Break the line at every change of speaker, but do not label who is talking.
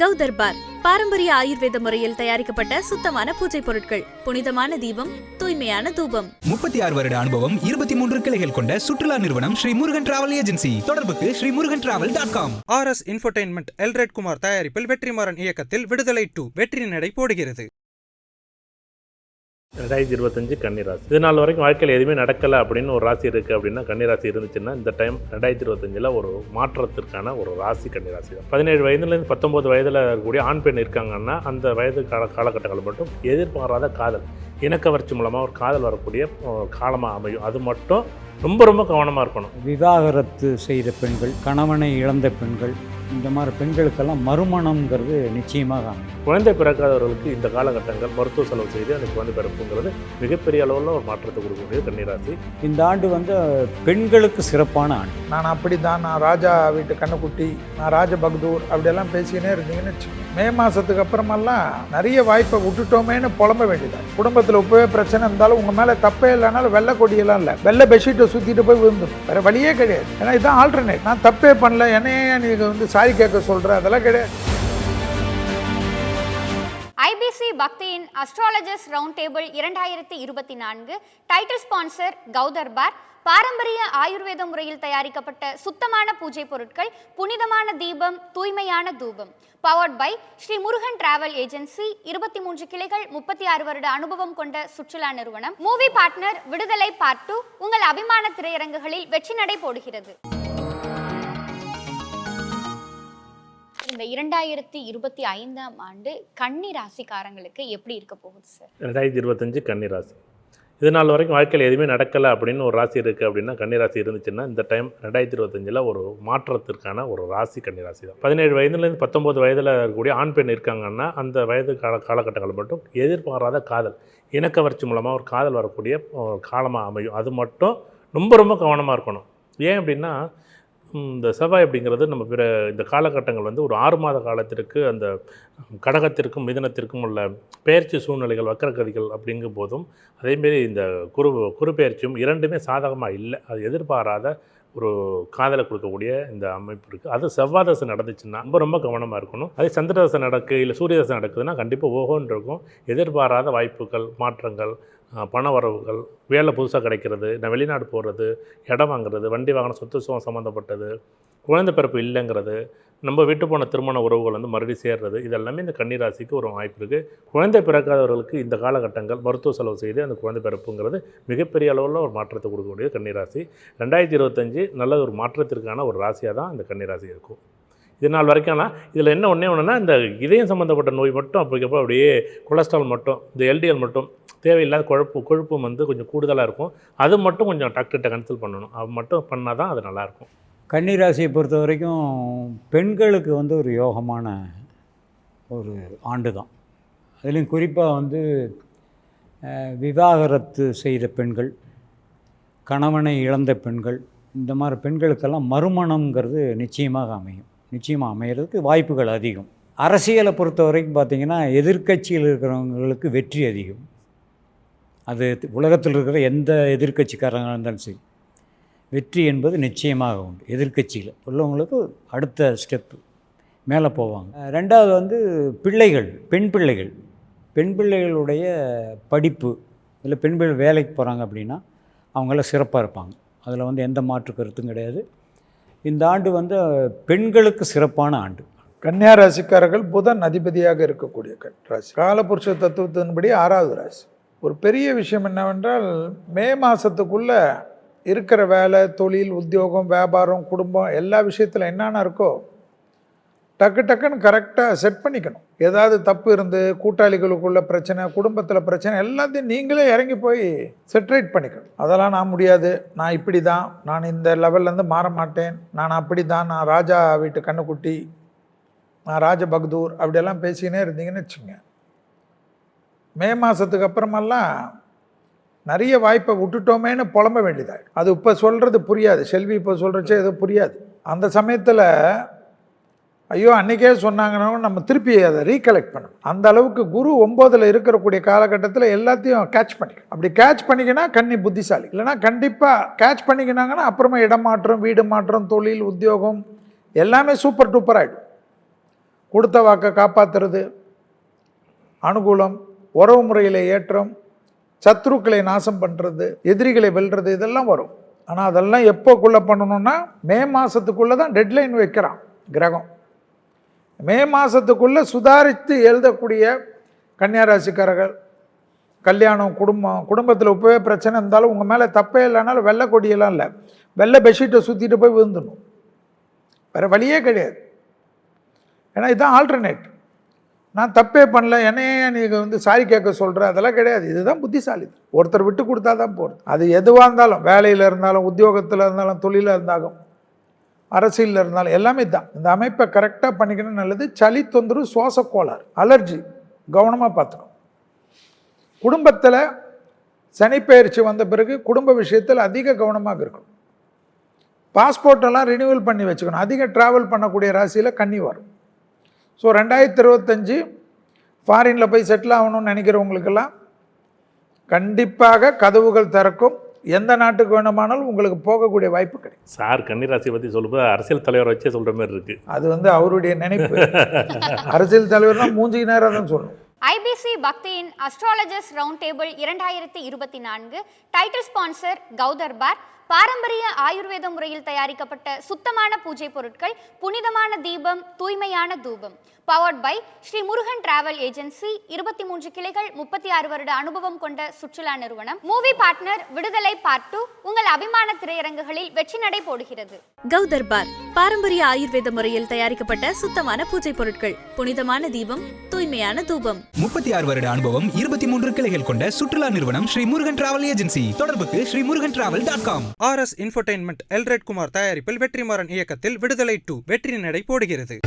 கௌதர்பார் பாரம்பரிய ஆயுர்வேத முறையில் தயாரிக்கப்பட்ட சுத்தமான பூஜை பொருட்கள். புனிதமான தீபம் தூய்மையான தூபம்.
முப்பத்தி ஆறு வருட அனுபவம் இருபத்தி மூன்று கிளைகள் கொண்ட சுற்றுலா நிறுவனம் ஸ்ரீ முருகன் டிராவல் ஏஜென்சி. தொடர்புக்கு Sri Murugan travel dot com.
R S infotainment Elred Kumar தயாரிப்பில் வெற்றிமாறன் இயக்கத்தில் விடுதலை டூ வெற்றி நடை போடுகிறது.
ரெண்டாயிரத்தி இருபத்தஞ்சு கன்னிராசி. இது நாள் வரைக்கும் வாழ்க்கையில் எதுவுமே நடக்கலை அப்படின்னு ஒரு ராசி இருக்குது அப்படின்னா கன்னிராசி இருந்துச்சுன்னா இந்த டைம் ரெண்டாயிரத்தி இருபத்தஞ்சில் ஒரு மாற்றத்திற்கான ஒரு ராசி கன்னிராசி தான் பதினேழு வயதுலேருந்து பத்தொம்போது வயதில் இருக்கக்கூடிய ஆண் பெண் இருக்காங்கன்னா அந்த வயது கால காலகட்டங்கள் மட்டும் எதிர்பாராத காதல். இணக்கவர்ச்சி மூலமாக ஒரு காதல் வரக்கூடிய காலமாக அமையும். அது மட்டும் ரொம்ப ரொம்ப கவனமாக இருக்கணும்.
விவாகரத்து செய்த பெண்கள் கணவனை இழந்த பெண்கள் இந்த மாதிரி பெண்களுக்கெல்லாம் மறுமணம்ங்கிறது நிச்சயமாக அமையும்.
குழந்தை பிறக்காதவர்களுக்கு இந்த காலகட்டங்கள் மருத்துவ செலவு செய்து அந்த குழந்தை பிறப்புங்கிறது மிகப்பெரிய அளவில் ஒரு மாற்றத்தை கொடுக்கக்கூடியது கன்னிராசி.
இந்த ஆண்டு வந்து பெண்களுக்கு சிறப்பான ஆண்டு.
நான் அப்படி தான் நான் ராஜா வீட்டு கண்ணுக்குட்டி நான் ராஜ பகதூர் அப்படியெல்லாம் பேசிக்கினே இருந்தீங்கன்னு மே மாதத்துக்கு அப்புறமெல்லாம் நிறைய வாய்ப்பை விட்டுட்டோமேன்னு புலம்ப வேண்டியது? குடும்பத்தில் உப்பவே பிரச்சனை இருந்தாலும் உங்கள் மேலே தப்பே இல்லைனாலும் வெள்ளை கொடியெல்லாம் இல்லை. வெள்ளை பெட்ஷீட்டை சுற்றிட்டு போய் விழுந்துடும் வேறு வழியே கிடையாது. ஏன்னா இதுதான் ஆல்டர்னேட் நான் தப்பே பண்ணல. என்னையே நீங்கள் வந்து சாரி கேட்க சொல்கிறேன் அதெல்லாம் கிடையாது.
ஐபிசி பக்தியின் அஸ்ட்ராலஜர்ஸ் ரவுண்ட் டேபிள் இரண்டாயிரத்தி இருபத்தி நான்கு. டைட்டில் ஸ்பான்சர் கௌதர்பார் பாரம்பரிய ஆயுர்வேத முறையில் தயாரிக்கப்பட்ட சுத்தமான பூஜை பொருட்கள் புனிதமான தீபம் தூய்மையான தூபம். Powered by Sri Murugan travel agency இருபத்தி மூன்று கிளைகள் முப்பத்தி ஆறு வருட அனுபவம் கொண்ட சுற்றுலா நிறுவனம். Movie partner Viduthalai part two உங்கள் அபிமான திரையரங்குகளில் வெற்றி நடை போடுகிறது. இந்த இரண்டாயிரத்தி இருபத்தி ஐந்தாம் ஆண்டு கன்னி ராசிக்காரங்களுக்கு எப்படி இருக்க போகுது சார்
ரெண்டாயிரத்தி இருபத்தஞ்சு கன்னிராசி இது நாள் வரைக்கும் வாழ்க்கையில் எதுவுமே நடக்கலை அப்படின்னு ஒரு ராசி இருக்குது அப்படின்னா கன்னிராசி இருந்துச்சுன்னா இந்த டைம் ரெண்டாயிரத்தி இருபத்தஞ்சில் ஒரு மாற்றத்திற்கான ஒரு ராசி கன்னிராசி தான். பதினேழு வயதுலேருந்து பத்தொம்போது வயதில் இருக்கக்கூடிய ஆண் பெண் இருக்காங்கன்னா அந்த வயது கால காலகட்டங்கள் மட்டும் எதிர்பாராத காதல். இணக்கவர்ச்சி மூலமாக ஒரு காதல் வரக்கூடிய காலமாக அமையும். அது மட்டும் ரொம்ப ரொம்ப கவனமாக இருக்கணும். ஏன் அப்படின்னா இந்த செவ்வாய் அப்படிங்கிறது நம்ம பிற இந்த காலகட்டங்கள் வந்து ஒரு ஆறு மாத காலத்திற்கு அந்த கடகத்திற்கும் மிதனத்திற்கும் உள்ள பயிற்சி சூழ்நிலைகள் வக்கரகதிகள் அப்படிங்கும் போதும் அதேமாரி இந்த குரு குரு பயிற்சியும் இரண்டுமே சாதகமாக இல்லை. அது எதிர்பாராத ஒரு காதலை கொடுக்கக்கூடிய இந்த அமைப்பு இருக்குது அது செவ்வாதசை நடந்துச்சுன்னா ரொம்ப ரொம்ப கவனமாக இருக்கணும். அதே சந்திரதசை நடக்கு இல்லை சூரியதசை நடக்குதுன்னா கண்டிப்பாக ஓகோன்னு இருக்கும். எதிர்பாராத வாய்ப்புகள் மாற்றங்கள் பண வரவுகள் வேலை புதுசாக கிடைக்கிறது நான் வெளிநாடு போகிறது இடம் வாங்குறது வண்டி வாங்கின சொத்து சுகம் சம்மந்தப்பட்டது குழந்தை பிறப்பு இல்லைங்கிறது நம்ம விட்டு போன திருமண உறவுகள் வந்து மறுபடியும் சேர்றது இதெல்லாமே இந்த கன்னிராசிக்கு ஒரு வாய்ப்பு இருக்குது குழந்தை பிறக்காதவர்களுக்கு இந்த காலகட்டங்கள் மருத்துவ செலவு செய்து அந்த குழந்தை பிறப்புங்கிறது மிகப்பெரிய அளவில் ஒரு மாற்றத்தை கொடுக்கக்கூடிய கன்னிராசி. ரெண்டாயிரத்தி இருபத்தஞ்சு நல்ல ஒரு மாற்றத்திற்கான ஒரு ராசியாக தான் இந்த கன்னிராசி இருக்கும். இது நாள் வரைக்கும் ஆனால் இதில் என்ன ஒன்றே ஒன்றுனா இந்த இதயம் சம்மந்தப்பட்ட நோய் மட்டும் அப்படிக்கப்போ அப்படியே கொலஸ்ட்ரால் மட்டும் இந்த எல்டிஎல் மட்டும் தேவையில்லாத குழப்பு கொழுப்பும் வந்து கொஞ்சம் கூடுதலாக இருக்கும். அது மட்டும் கொஞ்சம் டாக்டர்கிட்ட கன்சல்ட் பண்ணணும். அது மட்டும் பண்ணால் தான் அது நல்லாயிருக்கும்
கன்னிராசியை பொறுத்த வரைக்கும் பெண்களுக்கு வந்து ஒரு யோகமான ஒரு ஆண்டு தான் அதுலேயும் குறிப்பாக வந்து விவாகரத்து செய்த பெண்கள் கணவனை இழந்த பெண்கள் இந்த மாதிரி பெண்களுக்கெல்லாம் மறுமணங்கிறது நிச்சயமாக அமையும். நிச்சயமாக அமையிறதுக்கு வாய்ப்புகள் அதிகம். அரசியலை பொறுத்த வரைக்கும் பார்த்திங்கன்னா எதிர்க்கட்சியில் இருக்கிறவங்களுக்கு வெற்றி அதிகம். அது உலகத்தில் இருக்கிற எந்த எதிர்க்கட்சிக்காரங்களாக இருந்தாலும் சரி. வெற்றி என்பது நிச்சயமாக உண்டு. எதிர்க்கட்சியில் உள்ளவங்களுக்கு அடுத்த ஸ்டெப்பு மேலே போவாங்க. ரெண்டாவது வந்து பிள்ளைகள் பெண் பிள்ளைகள். பெண் பிள்ளைகளுடைய படிப்பு இல்லை பெண் பிள்ளை வேலைக்கு போகிறாங்க அப்படின்னா அவங்களாம் சிறப்பாக இருப்பாங்க. அதில் வந்து எந்த மாற்று கருத்தும் கிடையாது. இந்த ஆண்டு வந்து பெண்களுக்கு சிறப்பான ஆண்டு.
கன்னியா ராசிக்காரர்கள் புதன் அதிபதியாக இருக்கக்கூடிய ராசி. காலபுருஷ தத்துவத்தின்படி ஆறாவது ராசி. ஒரு பெரிய விஷயம் என்னவென்றால் மே மாதத்துக்குள்ள இருக்கிற வேலை தொழில் உத்தியோகம் வியாபாரம் குடும்பம் எல்லா விஷயத்தில் என்னென்ன இருக்கோ டக்கு டக்குன்னு கரெக்டாக செட் பண்ணிக்கணும். ஏதாவது தப்பு இருந்து கூட்டாளிகளுக்குள்ள பிரச்சனை குடும்பத்தில் பிரச்சனை எல்லாத்தையும் நீங்களே இறங்கி போய் செட்ரேட் பண்ணிக்கணும். அதெல்லாம் நான் முடியாது. நான் இப்படி தான் நான் இந்த லெவல்லேருந்து மாற மாட்டேன். நான் அப்படி தான் நான் ராஜா வீட்டு கண்ணுக்குட்டி நான் ராஜ பகதூர் அப்படியெல்லாம் பேசிக்கினே இருந்தீங்கன்னு வச்சுங்க. மே மாதத்துக்கு அப்புறமெல்லாம் நிறைய வாய்ப்பை விட்டுட்டோமேனு புலம்ப வேண்டியதாக அது இப்போ சொல்கிறது புரியாது. செல்வி இப்போ சொல்கிறச்சே எதுவும் புரியாது. அந்த சமயத்தில் ஐயோ அன்றைக்கே சொன்னாங்கன்னா நம்ம திருப்பி அதை ரீகலெக்ட் பண்ணணும். அந்த அளவுக்கு குரு ஒம்போதில் இருக்கக்கூடிய காலகட்டத்தில் எல்லாத்தையும் கேட்ச் பண்ணிக்கணும். அப்படி கேட்ச் பண்ணிக்கினா கண்ணி புத்திசாலி. இல்லைன்னா கண்டிப்பாக கேட்ச் பண்ணிக்கினாங்கன்னா அப்புறமா இடம் மாற்றம் வீடு மாற்றம் தொழில் உத்தியோகம் எல்லாமே சூப்பர் டூப்பர் ஆகிடும் கொடுத்த வாக்கை காப்பாற்றுறது அனுகூலம் உறவு முறையில் ஏற்றம் சத்ருக்களை நாசம் பண்ணுறது எதிரிகளை வெல்றது இதெல்லாம் வரும். ஆனால் அதெல்லாம் எப்போக்குள்ளே பண்ணணும்னா மே மாதத்துக்குள்ளே தான் டெட்லைன் வைக்கிறான் கிரகம். மே மாதத்துக்குள்ளே சுதாரித்து எழுதக்கூடிய கன்னியாராசிக்காரர்கள் கல்யாணம் குடும்பம் குடும்பத்தில் இப்போவே பிரச்சனை இருந்தாலும் உங்கள் மேலே தப்பே இல்லைனாலும் வெள்ளை கொடியெல்லாம் இல்லை. வெள்ளை பெட்ஷீட்டை சுற்றிட்டு போய் விழுந்துடணும். வேறு வழியே கிடையாது. ஏன்னா இதுதான் ஆல்டர்னேட் நான் தப்பே பண்ணல என்னையே நீங்கள் வந்து சாரி கேட்க சொல்கிற அதெல்லாம் கிடையாது. இதுதான் புத்திசாலி ஒருத்தர் விட்டு கொடுத்தா தான் போகிறது அது எதுவாக இருந்தாலும் வேலையில் இருந்தாலும் உத்தியோகத்தில் இருந்தாலும் தொழிலாக இருந்தாலும் அரசியலில் இருந்தாலும் எல்லாமே தான் இந்த அமைப்பை கரெக்டாக பண்ணிக்கணும் நல்லது சளி தொந்தரவு சுவாச கோளாறு அலர்ஜி கவனமாக பார்த்துக்கணும். குடும்பத்தில் சனிப்பெயர்ச்சி வந்த பிறகு குடும்ப விஷயத்தில் அதிக கவனமாக இருக்கணும். பாஸ்போர்ட்டெல்லாம் ரினியூவல் பண்ணி வச்சுக்கணும். அதிக ட்ராவல் பண்ணக்கூடிய ராசியில் கன்னி வரும். ஸோ ரெண்டாயிரத்தி இருபத்தஞ்சி ஃபாரினில் போய் செட்டில் ஆகணும்னு நினைக்கிறவங்களுக்கெல்லாம் கண்டிப்பாக கதவுகள் திறக்கும். எந்த நாட்டுக்கு வேணுமானாலும் உங்களுக்கு போகக்கூடிய வாய்ப்பு கிடைக்கும்.
சார் கன்னிராசியை பற்றி சொல்லும்போது அரசியல் தலைவர் வச்சே சொல்கிற மாதிரி இருக்குது
அது வந்து அவருடைய நினைப்பு. அரசியல் தலைவர்னா மூஞ்சிக்கு நேராக தான் சொல்லணும்.
ஐபிசி பக்தியின் அஸ்ட்ராலஜர்ஸ் ரவுண்ட் டேபிள் இரண்டாயிரத்தி இருபத்தி நான்கு டைட்டில் ஸ்பான்சர் கௌதர்பார் பாரம்பரிய ஆயுர்வேத முறையில் தயாரிக்கப்பட்ட சுத்தமான பூஜை பொருட்கள் புனிதமான தீபம் தூய்மையான தூபம். Powered by Sri Murugan travel agency இருபத்தி மூன்று கிளைகள் முப்பத்தி ஆறு வருட அனுபவம் கொண்ட சுற்றுலா நிறுவனம். Movie partner Viduthalai part two அபிமான திரையரங்குகளில் வெற்றி நடை போடுகிறது.
கௌதர்பார் பாரம்பரிய ஆயுர்வேத முறையில் தயாரிக்கப்பட்ட சுத்தமான பூஜை பொருட்கள் புனிதமான தீபம் தூய்மையான தூபம்.
முப்பத்தி ஆறு வருட அனுபவம் இருபத்தி மூன்று கிளைகள் கொண்ட சுற்றுலா நிறுவனம் ஸ்ரீ முருகன் டிராவல் ஏஜென்சி. தொடர்புக்கு Sri Murugan travel dot com.
R S infotainment Elred Kumar தயாரிப்பில் வெற்றிமாறன் இயக்கத்தில் விடுதலை டூ வெற்றி நடை போடுகிறது.